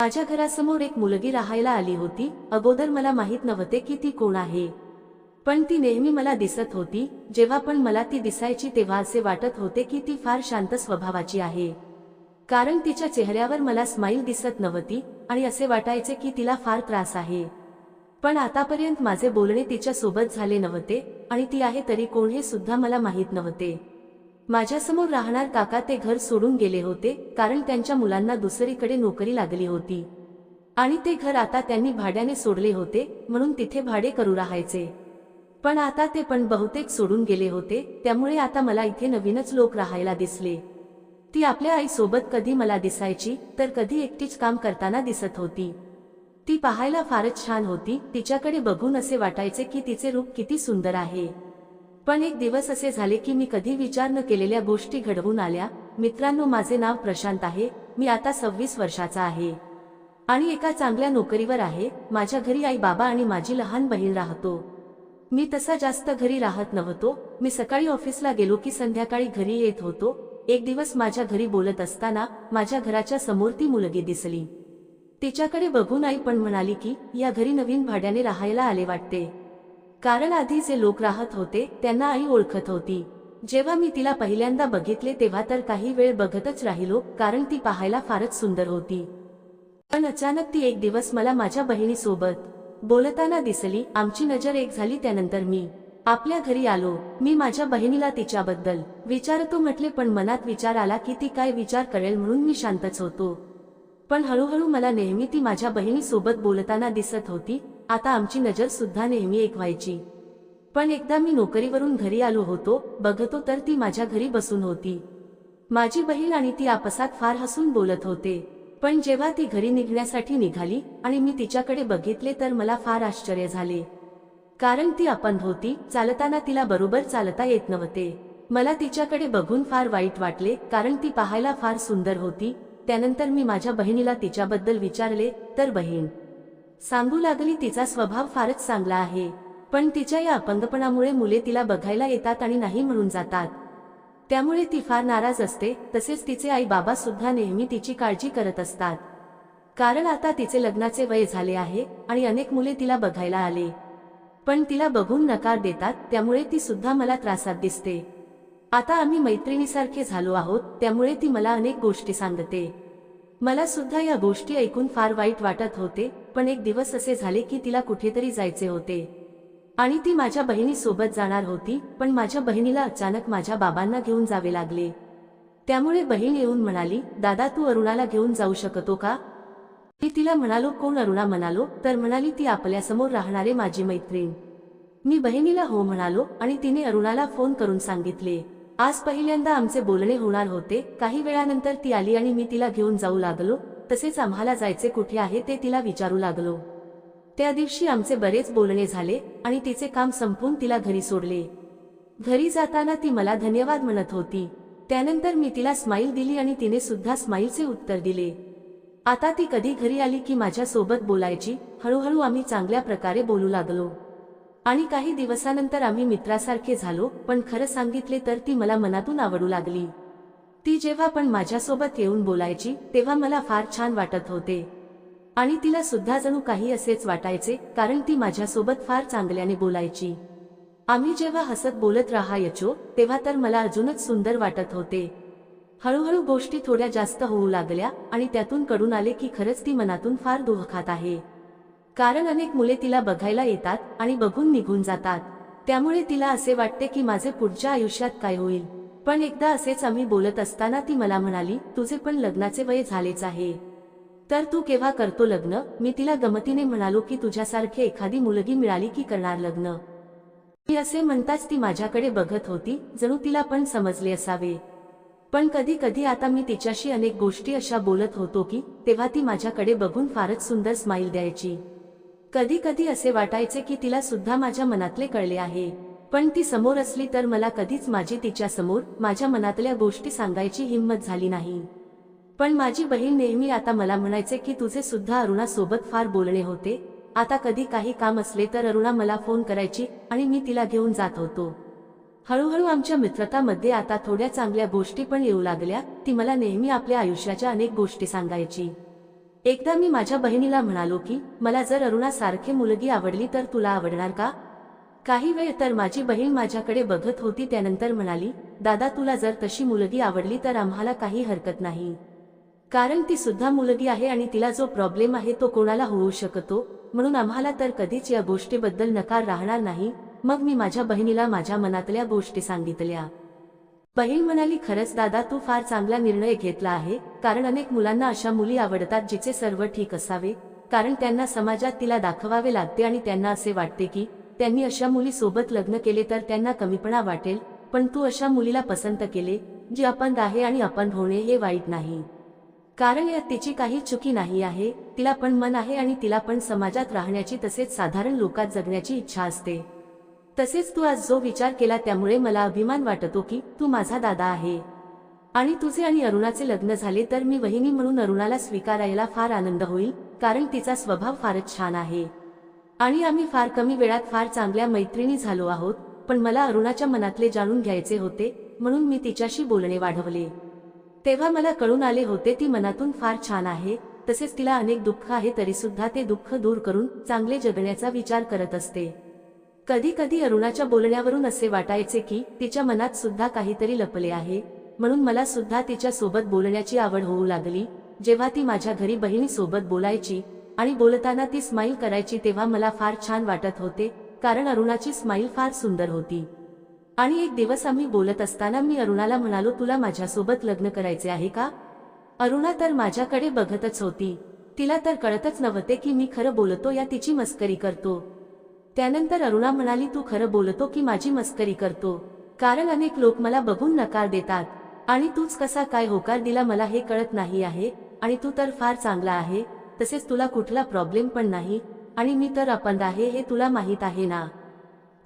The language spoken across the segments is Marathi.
माझ्या घरासमोर एक मुलगी राहायला आली होती. अगोदर मला माहीत नव्हते की ती कोण आहे. पण ती नेहमी मला दिसत होती. जेव्हा पण मला ती दिसायची तेव्हा असे वाटत होते की ती फार शांत स्वभावाची आहे. कारण तिच्या चेहऱ्यावर मला स्माईल दिसत नव्हती आणि असे वाटायचे की तिला फार त्रास आहे. पण आतापर्यंत माझे बोलणे तिच्या सोबत झाले नव्हते आणि ती आहे तरी कोण हे सुद्धा मला माहीत नव्हते. माझ्यासमोर राहणार काका ते घर सोडून गेले होते कारण त्यांच्या मुलांना दुसरीकडे नोकरी लागली होती. आणि ते घर आता त्यांनी भाड्याने सोडले होते म्हणून तिथे भाडे करू राहायचे. पण आता ते पण बहुतेक सोडून गेले होते त्यामुळे आता मला इथे नवीनच लोक राहायला दिसले. ती आपल्या आईसोबत कधी मला दिसायची तर कधी एकटीच काम करताना दिसत होती. ती पाहायला फारच छान होती तिच्याकडे बघून असे वाटायचे की तिचे रूप किती सुंदर आहे. पण एक दिवस असे झाले की मी कधी विचार न केलेल्या गोष्टी घडवून आल्या. मित्रांनो माझे नाव प्रशांत आहे. मी आता सव्वीस वर्षाचा आहे. आणि एका चांगल्या नोकरीवर आहे. माझ्या घरी आई बाबा आणि माझी लहान बहीण राहतो. मी तसा जास्त घरी राहत नव्हतो. मी सकाळी ऑफिसला गेलो की संध्याकाळी घरी येत होतो. एक दिवस माझ्या घरी बोलत असताना माझ्या घराच्या समोर ती मुलगी दिसली. तिच्याकडे बघून आई पण म्हणाली की या घरी नवीन भाड्याने राहायला आले वाटते. कारण आधी जे लोक राहत होते त्यांना आई ओळखत होती. जेव्हा मी तिला पहिल्यांदा बघितले तेव्हा तर काही वेळ बघतच राहिलो कारण ती पाहायला फारच सुंदर होती. पण अचानक ती एक दिवस मला माझ्या बहिणीसोबत बोलताना दिसली आमची नजर एक झाली त्यानंतर मी आपल्या घरी आलो मी माझ्या बहिणीला तिच्याबद्दल विचारतो म्हटले पण मनात विचार आला की ती काय विचार करेल म्हणून मी शांतच होतो. पण हळूहळू मला नेहमी ती माझ्या बहिणीसोबत बोलताना दिसत होती आता आमची नजर सुद्धा नेहमी एक व्हायची पण एकदा मी नोकरीवरून घरी आलो होतो बघतो तर ती माझ्या घरी बसून होती. माझी बहीण आणि ती आपसात फार हसून बोलत होते. पण जेव्हा ती घरी निघण्यासाठी निघाली आणि मी तिच्याकडे बघितले तर मला फार आश्चर्य झाले. कारण ती अपंध होती चालताना तिला बरोबर चालता येत नव्हते. मला तिच्याकडे बघून फार वाईट वाटले कारण ती पाहायला फार सुंदर होती. त्यानंतर मी माझ्या बहिणीला तिच्याबद्दल विचारले तर बहीण सांगू लागली तिचा स्वभाव फारच चांगला आहे पण तिच्या या अपंगपणामुळे मुले तिला बघायला येतात आणि नाही म्हणून जातात. त्यामुळे ती फार नाराज असते तसेच तिचे आई बाबा सुद्धा नेहमी तिची काळजी करत असतात. कारण आता तिचे लग्नाचे वय झाले आहे आणि अनेक मुले तिला बघायला आले. पण तिला बघून नकार देतात त्यामुळे ती सुद्धा मला त्रासात दिसते. आता आम्ही मैत्रिणीसारखे झालो आहोत त्यामुळे ती मला अनेक गोष्टी सांगते. मला सुद्धा या गोष्टी ऐकून फार वाईट वाटत होते पण एक दिवस असे झाले की तिला कुठेतरी जायचे होते. आणि ती माझ्या बहिणीसोबत जाणार होती पण माझ्या बहिणीला अचानक माझ्या बाबांना घेऊन जावे लागले. त्यामुळे बहीण येऊन म्हणाली दादा तू अरुणाला घेऊन जाऊ शकतो का? मी तिला म्हणालो कोण अरुणा म्हणालो? तर म्हणाली ती आपल्यासमोर राहणारे माझी मैत्रीण. मी बहिणीला हो म्हणालो आणि तिने अरुणाला फोन करून सांगितले. आज पहिल्यांदा आमचे बोलणे होणार होते. काही वेळानंतर ती आली आणि मी तिला घेऊन जाऊ लागलो. तसेच आम्हाला जायचे कुठे आहे ते तिला विचारू लागलो. त्या दिवशी आमचे बरेच बोलणे झाले आणि तिचे काम संपून तिला घरी सोडले. घरी जाताना ती मला धन्यवाद म्हणत होती. त्यानंतर मी तिला स्माईल दिली आणि तिने सुद्धा स्माईलचे उत्तर दिले. आता ती कधी घरी आली की माझ्या सोबत बोलायची हळूहळू आम्ही चांगल्या प्रकारे बोलू लागलो. आणि काही दिवसानंतर आम्ही मित्रासारखे झालो पण खरं सांगितले तर ती मला मनातून आवडू लागली. ती जेव्हा पण माझ्यासोबत येऊन बोलायची तेव्हा मला फार छान वाटत होते. आणि तिला सुद्धा जणू काही असेच वाटायचे कारण ती माझ्यासोबत फार चांगल्याने बोलायची. आम्ही जेव्हा हसत बोलत राहायचो तेव्हा तर मला अजूनच सुंदर वाटत होते. हळूहळू गोष्टी थोड्या जास्त होऊ लागल्या आणि त्यातून कडून आले की खरंच ती मनातून फार दुःखात आहे. कारण अनेक मुले तिला बघायला येतात आणि बघून निघून जातात. त्यामुळे तिला असे वाटते की माझे पुढच्या आयुष्यात काय होईल. पण एकदा असेच आम्ही बोलत असताना ती मला म्हणाली तुझे पण लग्नाचे वय झालेच आहे. तर तू केव्हा करतो लग्न? मी तिला गमतीने म्हणालो की तुझ्यासारखी एखादी मुलगी मिळाली की करणार लग्न. मी असे म्हणताच ती माझ्याकडे बघत होती जणू तिला पण समजले असावे. पण कधी कधी आता मी तिच्याशी अनेक गोष्टी अशा बोलत होतो की तेव्हा ती माझ्याकडे बघून फारच सुंदर स्माईल द्यायची. कधी कधी असे वाटायचे की तिला सुद्धा माझ्या मनातले कळले आहे. पण ती समोर असली तर मला कधीच माझी तिच्या समोर माझ्या मनातल्या गोष्टी सांगायची हिंमत झाली नाही. पण माझी बहीण नेहमी आता मला म्हणायचे की तुझे सुद्धा अरुणासोबत फार बोलणे होते. आता कधी काही काम असले तर अरुणा मला फोन करायची आणि मी तिला घेऊन जात होतो. हळूहळू आमच्या मित्रतामध्ये आता थोड्या चांगल्या गोष्टी पण येऊ लागल्या. ती मला नेहमी आपल्या आयुष्याच्या अनेक गोष्टी सांगायची. एकदा मी माझ्या बहिणीला म्हणालो की मला जर अरुणासारखी मुलगी आवडली तर तुला आवडणार का? काही वेळ तर माझी बहीण माझ्याकडे बघत होती त्यानंतर म्हणाली दादा तुला जर तशी मुलगी आवडली तर आम्हाला काही हरकत नाही. कारण ती सुद्धा मुलगी आहे आणि तिला जो प्रॉब्लेम आहे तो कोणाला होऊ शकतो म्हणून आम्हाला तर कधीच या गोष्टीबद्दल नकार राहणार नाही. मग मी माझ्या बहिणीला माझ्या मनातल्या गोष्टी सांगितल्या. बहीण म्हणाली खरंच दादा तू फार चांगला निर्णय घेतला आहे कारण अनेक मुलांना अशा मुली आवडतात जिचे सर्व ठीक असावे कारण त्यांना समाजात तिला दाखवावे लागते आणि त्यांना असे वाटते की त्यांनी अशा मुलीसोबत लग्न केले तर त्यांना कमीपणा वाटेल पण तू अशा मुलीला पसंत केले जी अपंग आहे आणि अपंग होणे हे वाईट नाही. कारण यात तिची काही चुकी नाही आहे तिला पण मन आहे आणि तिला पण समाजात राहण्याची तसेच साधारण लोकात जगण्याची इच्छा असते. तसेच तू आज जो विचार केला त्यामुळे मला अभिमान वाटतो की तू माझा दादा आहे. आणि तुझे आणि अरुणाचे लग्न झाले तर मी वहिनी म्हणून अरुणाला स्वीकारायला फार आनंद होईल कारण तिचा स्वभाव फारच छान आहे. आणि आम्ही फार कमी वेळात फार चांगल्या मैत्रिणी झालो आहोत पण मला अरुणाच्या मनातले जाणून घ्यायचे होते म्हणून मी तिच्याशी बोलणे वाढवले. तेव्हा मला कळून आले होते ती मनातून फार छान आहे तसेच तिला अनेक दुःख आहे तरी सुद्धा ते दुःख दूर करून चांगले जगण्याचा विचार करत असते. कधी कधी अरुणाच्या बोलण्यावरून असे वाटायचे की तिच्या मनात सुद्धा काहीतरी लपले आहे म्हणून मला सुद्धा तिच्या सोबत बोलण्याची आवड होऊ लागली जेव्हा ती माझ्या घरी बहिणीसोबत बोलायची आणि बोलताना ती स्माईल करायची तेव्हा मला फार छान वाटत होते कारण अरुणाची स्माईल फार सुंदर होती. आणि एक दिवस आम्ही बोलत असताना मी अरुणाला म्हणालो तुला माझ्यासोबत लग्न करायचे आहे का? अरुणा तर माझ्याकडे बघतच होती. तिला तर कळतच नव्हते की मी खरं बोलतो या तिची मस्करी करतो. त्यानंतर अरुणा म्हणाली तू खरं बोलतो की माझी मस्करी करतो. कारण अनेक लोक मला बघून नकार देतात. आणि तूच कसा काय होकार दिला मला हे कळत नाही आहे. आणि तू तर फार चांगला आहे. तसेच तुला कुठला प्रॉब्लेम पण नाही आणि मी तर अपंग आहे हे तुला माहीत आहे ना.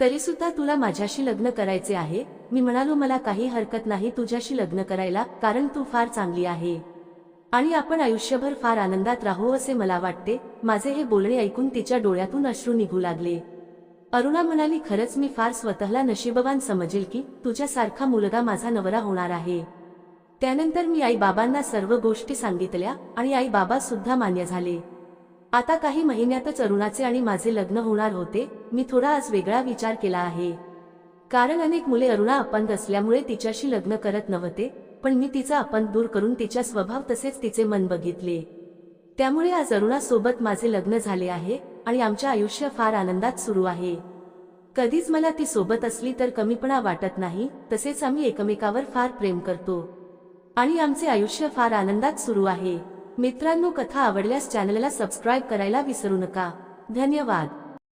तरी सुद्धा तुला माझ्याशी लग्न करायचे आहे मी म्हणालो मला काही हरकत नाही तुझ्याशी लग्न करायला कारण तू फार चांगली आहे. आणि आपण आयुष्यभर फार आनंदात राहू असे मला वाटते माझे हे बोलणे ऐकून तिच्या डोळ्यातून अश्रू निघू लागले. अरुणा म्हणाली खरंच मी फार स्वतःला नशीबवान समजेल की तुझ्यासारखा मुलगा माझा नवरा होणार आहे. त्यानंतर मी आई बाबांना सर्व गोष्टी सांगितल्या आणि आई बाबा सुद्धा मान्य झाले. आता काही महिन्यातच अरुणाचे आणि माझे लग्न होणार होते मी थोडा आज वेगळा विचार केला आहे. कारण अनेक मुले अरुणा अपंग असल्यामुळे तिच्याशी लग्न करत नव्हते पण मी तिचा अपंग दूर करून तिच्या स्वभाव तसेच तिचे मन बघितले. त्यामुळे आज अरुणा सोबत माझे लग्न झाले आहे आणि आमचे आयुष्य फार आनंदात सुरू आहे. कधीच मला ती सोबत असली तर कमीपणा वाटत नाही तसेच आम्ही एकमेकावर फार प्रेम करतो. आणि आमचे आयुष्य फार आनंदात सुरू आहे. मित्रांनो कथा आवडल्यास चॅनलला सबस्क्राईब करायला विसरू नका. धन्यवाद.